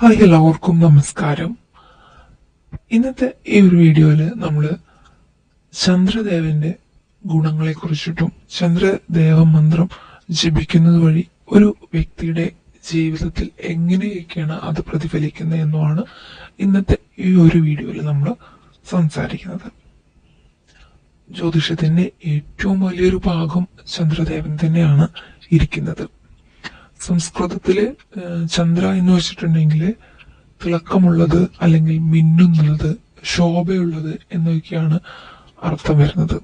Hi എല്ലാവർക്കും നമസ്കാരം. ഇന്നത്തെ ഈ ഒരു വീഡിയോയിൽ നമ്മൾ ചന്ദ്രദേവന്റെ ഗുണങ്ങളെ കുറിച്ചിട്ടും ചന്ദ്രദേവ മന്ത്രം ജപിക്കുന്നത് വഴി ഒരു വ്യക്തിയുടെ ജീവിതത്തിൽ എങ്ങനെയൊക്കെയാണ് അത് പ്രതിഫലിക്കുന്നത് എന്നുമാണ് ഇന്നത്തെ ഈ ഒരു വീഡിയോയിൽ നമ്മൾ സംസാരിക്കുന്നത്. ജ്യോതിഷത്തിന്റെ ഏറ്റവും വലിയൊരു ഭാഗം ചന്ദ്രദേവൻ തന്നെയാണ് ഇരിക്കുന്നത്. സംസ്കൃതത്തിൽ ചന്ദ്ര എന്ന് വെച്ചിട്ടുണ്ടെങ്കിൽ തിളക്കമുള്ളത് അല്ലെങ്കിൽ മിന്നുന്നുള്ളത് ശോഭയുള്ളത് എന്നൊക്കെയാണ് അർത്ഥം വരുന്നത്.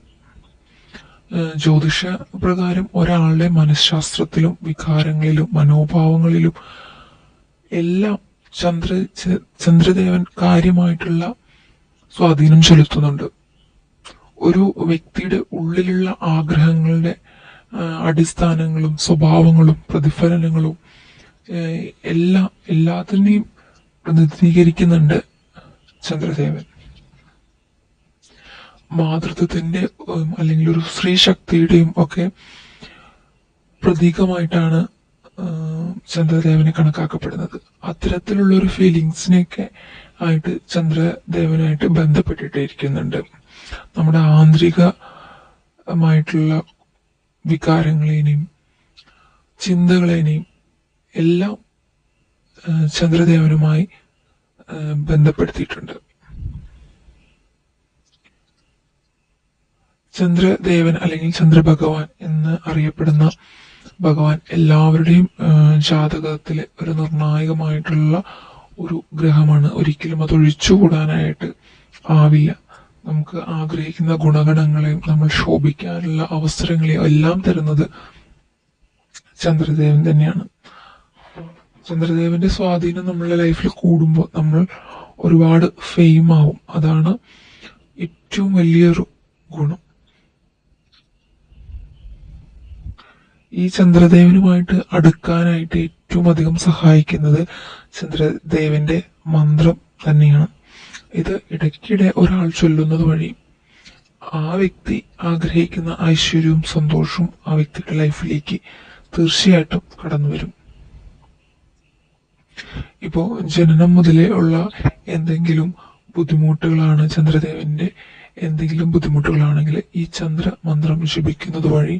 ജ്യോതിഷ പ്രകാരം ഒരാളുടെ മനഃശാസ്ത്രത്തിലും വികാരങ്ങളിലും മനോഭാവങ്ങളിലും എല്ലാം ചന്ദ്ര ചന്ദ്രദേവൻ കാര്യമായിട്ടുള്ള സ്വാധീനം ചെലുത്തുന്നുണ്ട്. ഒരു വ്യക്തിയുടെ ഉള്ളിലുള്ള ആഗ്രഹങ്ങളുടെ അടിസ്ഥാനങ്ങളും സ്വഭാവങ്ങളും പ്രതിഫലനങ്ങളും എല്ലാ എല്ലാം എല്ലാത്തിനെയും പ്രതിനിധീകരിക്കുന്നുണ്ട് ചന്ദ്രദേവൻ. മാതൃത്വത്തിന്റെ അല്ലെങ്കിൽ ഒരു സ്ത്രീ ശക്തിയുടെയും ഒക്കെ പ്രതീകമായിട്ടാണ് ചന്ദ്രദേവനെ കണക്കാക്കപ്പെടുന്നത്. അത്തരത്തിലുള്ള ഒരു ഫീലിങ്സിനെയൊക്കെ ആയിട്ട് ചന്ദ്രദേവനായിട്ട് ബന്ധപ്പെട്ടിട്ടിരിക്കുന്നുണ്ട് നമ്മുടെ ആന്തരികമായിട്ടുള്ള വികാരങ്ങളെയും ചിന്തകളെയും എല്ലാം ചന്ദ്രദേവനുമായി ബന്ധപ്പെടുത്തിയിട്ടുണ്ട്. ചന്ദ്രദേവൻ അല്ലെങ്കിൽ ചന്ദ്രഭഗവാൻ എന്ന് അറിയപ്പെടുന്ന ഭഗവാൻ എല്ലാവരുടെയും ജാതകത്തിലെ ഒരു നിർണായകമായിട്ടുള്ള ഒരു ഗ്രഹമാണ്. ഒരിക്കലും അത് ഒഴിച്ചുകൂടാനായിട്ട് ആവില്ല. നമുക്ക് ആഗ്രഹിക്കുന്ന ഗുണഗണങ്ങളെയും നമ്മൾ ശോഭിക്കാനുള്ള അവസരങ്ങളെയും എല്ലാം തരുന്നത് ചന്ദ്രദേവൻ തന്നെയാണ്. ചന്ദ്രദേവന്റെ സ്വാധീനം നമ്മളുടെ ലൈഫിൽ കൂടുമ്പോൾ നമ്മൾ ഒരുപാട് ഫെയിം ആവും. അതാണ് ഏറ്റവും വലിയൊരു ഗുണം. ഈ ചന്ദ്രദേവനുമായിട്ട് അടുക്കാനായിട്ട് ഏറ്റവും അധികം സഹായിക്കുന്നത് ചന്ദ്രദേവന്റെ മന്ത്രം തന്നെയാണ്. ഇത് ഇടയ്ക്കിടെ ഒരാൾ ചൊല്ലുന്നത് വഴി ആ വ്യക്തി ആഗ്രഹിക്കുന്ന ഐശ്വര്യവും സന്തോഷവും ആ വ്യക്തിയുടെ ലൈഫിലേക്ക് തീർച്ചയായിട്ടും കടന്നു വരും ഇപ്പോ ജനനം മുതലേ ഉള്ള എന്തെങ്കിലും ബുദ്ധിമുട്ടുകളാണ് ചന്ദ്രദേവന്റെ എന്തെങ്കിലും ബുദ്ധിമുട്ടുകളാണെങ്കിൽ ഈ ചന്ദ്ര മന്ത്രം ജപിക്കുന്നത് വഴി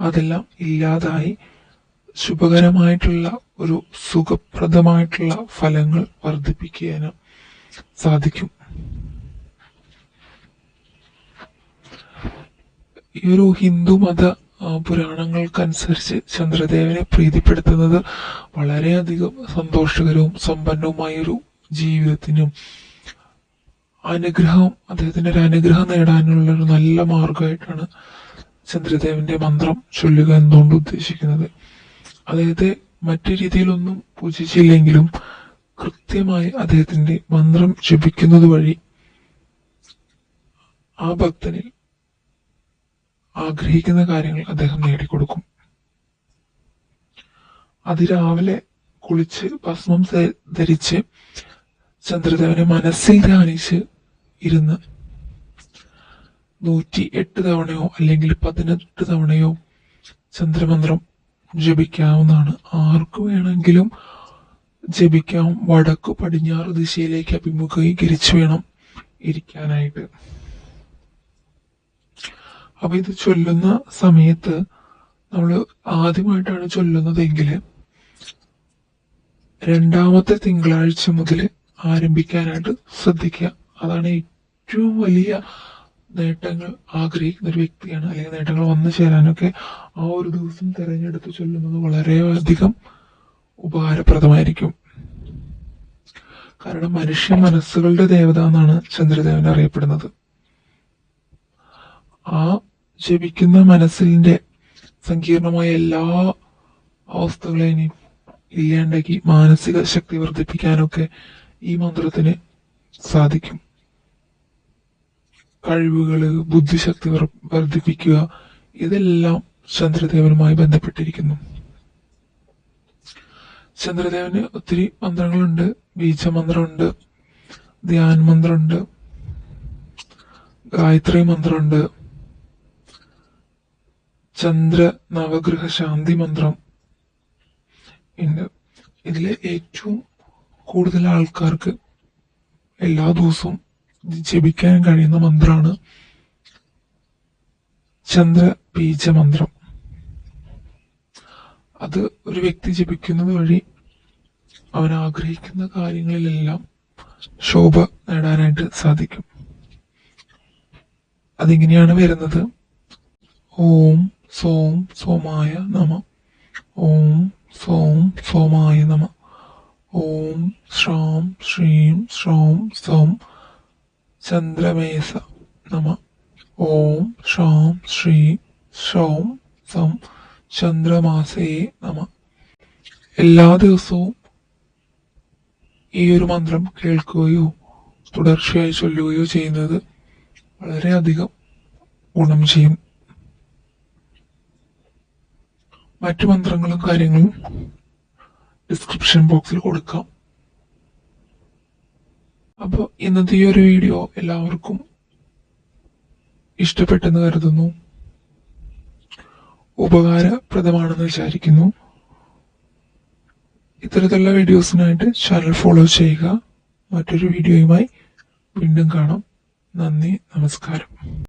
അതെല്ലാം ഇല്ലാതായി ശുഭകരമായിട്ടുള്ള ഒരു സുഖപ്രദമായിട്ടുള്ള ഫലങ്ങൾ വർദ്ധിപ്പിക്കാനും സാധിക്കും. ഈ ഒരു ഹിന്ദു മത പുരാണങ്ങൾക്കനുസരിച്ച് ചന്ദ്രദേവനെ പ്രീതിപ്പെടുത്തുന്നത് വളരെയധികം സന്തോഷകരവും സമ്പന്നവുമായ ഒരു ജീവിതത്തിനും അനുഗ്രഹം അദ്ദേഹത്തിന്റെ ഒരു അനുഗ്രഹം നേടാനുള്ള ഒരു നല്ല മാർഗമായിട്ടാണ് ചന്ദ്രദേവന്റെ മന്ത്രം ചൊല്ലുക എന്നുകൊണ്ട് ഉദ്ദേശിക്കുന്നത്. അദ്ദേഹത്തെ മറ്റു രീതിയിലൊന്നും പൂജിച്ചില്ലെങ്കിലും കൃത്യമായി അദ്ദേഹത്തിന്റെ മന്ത്രം ജപിക്കുന്നത് വഴി ആ ഭക്തനിൽ ആഗ്രഹിക്കുന്ന കാര്യങ്ങൾ അദ്ദേഹം നേടിക്കൊടുക്കും. അതിരാവിലെ കുളിച്ച് ഭസ്മം ധരിച്ച് ചന്ദ്രദേവനെ മനസ്സിൽ ധ്യാനിച്ച് ഇരുന്ന് നൂറ്റി എട്ട് തവണയോ അല്ലെങ്കിൽ പതിനെട്ട് തവണയോ ചന്ദ്രമന്ത്രം ജപിക്കാവുന്നതാണ്. ആർക്ക് വേണമെങ്കിലും ജപിക്കാം. വടക്കു പടിഞ്ഞാറ് ദിശയിലേക്ക് അഭിമുഖീകരിച്ചു വേണം ഇരിക്കാനായിട്ട്. അപ്പൊ ഇത് ചൊല്ലുന്ന സമയത്ത് നമ്മൾ ആദ്യമായിട്ടാണ് ചൊല്ലുന്നതെങ്കിൽ രണ്ടാമത്തെ തിങ്കളാഴ്ച മുതൽ ആരംഭിക്കാനായിട്ട് ശ്രദ്ധിക്കുക. അതാണ് ഏറ്റവും വലിയ നേട്ടങ്ങൾ ആഗ്രഹിക്കുന്ന ഒരു വ്യക്തിയാണ്. അല്ലെങ്കിൽ നേട്ടങ്ങൾ വന്നു ചേരാനൊക്കെ ആ ഒരു ദിവസം തിരഞ്ഞെടുത്ത് ചൊല്ലുന്നത് വളരെയധികം ഉപകാരപ്രദമായിരിക്കും. കാരണം മനുഷ്യ മനസ്സുകളുടെ ദേവത എന്നാണ് ചന്ദ്രദേവൻ അറിയപ്പെടുന്നത്. ആ ജപിക്കുന്ന മനസ്സിന്റെ സങ്കീർണമായ എല്ലാ അവസ്ഥകളെയും ഇല്ലാണ്ടാക്കി മാനസിക ശക്തി വർദ്ധിപ്പിക്കാനൊക്കെ ഈ മന്ത്രത്തിന് സാധിക്കും. കഴിവുകൾ ബുദ്ധിശക്തി വർ- വർദ്ധിപ്പിക്കുക ഇതെല്ലാം ചന്ദ്രദേവനുമായി ബന്ധപ്പെട്ടിരിക്കുന്നു. ചന്ദ്രദേവന് ഒത്തിരി മന്ത്രങ്ങളുണ്ട്. ബീജമന്ത്രമുണ്ട്. ധ്യാൻ മന്ത്രമുണ്ട് ഗായത്രി മന്ത്രമുണ്ട് ചന്ദ്ര നവഗ്രഹ ശാന്തി മന്ത്രം ഉണ്ട് ഇതിലെ ഏറ്റവും കൂടുതൽ ആൾക്കാർക്ക് എല്ലാ ദിവസവും ജപിക്കാൻ കഴിയുന്ന മന്ത്രമാണ് ചന്ദ്ര ബീജ മന്ത്രം അത് ഒരു വ്യക്തി ജപിക്കുന്നത് വഴി അവൻ ആഗ്രഹിക്കുന്ന കാര്യങ്ങളിലെല്ലാം ശോഭ നേടാനായിട്ട് സാധിക്കും. അതിങ്ങനെയാണ് വരുന്നത്. ഓം സോം സോമായ നമ. ഓം സോം സോമായ നമ. ഓം ശ്രാം ശ്രീം ശ്രോം സോം ചന്ദ്രമേസ നമ. ഓം ശ്രാം ശ്രീം ശ്രോം സം ചന്ദ്രമാസേ നമ. എല്ലാ ദിവസവും ഈ ഒരു മന്ത്രം കേൾക്കുകയോ തുടർച്ചയായി ചൊല്ലുകയോ ചെയ്യുന്നത് വളരെയധികം ഗുണം ചെയ്യും. മറ്റു മന്ത്രങ്ങളും കാര്യങ്ങളും ഡിസ്ക്രിപ്ഷൻ ബോക്സിൽ കൊടുക്കാം. അപ്പോൾ ഇന്നത്തെ ഈ ഒരു വീഡിയോ എല്ലാവർക്കും ഇഷ്ടപ്പെട്ടെന്ന് കരുതുന്നു. ഉപകാരപ്രദമാണെന്ന് വിചാരിക്കുന്നു. ഇത്തരത്തിലുള്ള വീഡിയോസിനായിട്ട് ചാനൽ ഫോളോ ചെയ്യുക. മറ്റൊരു വീഡിയോയുമായി വീണ്ടും കാണാം. നന്ദി നമസ്കാരം.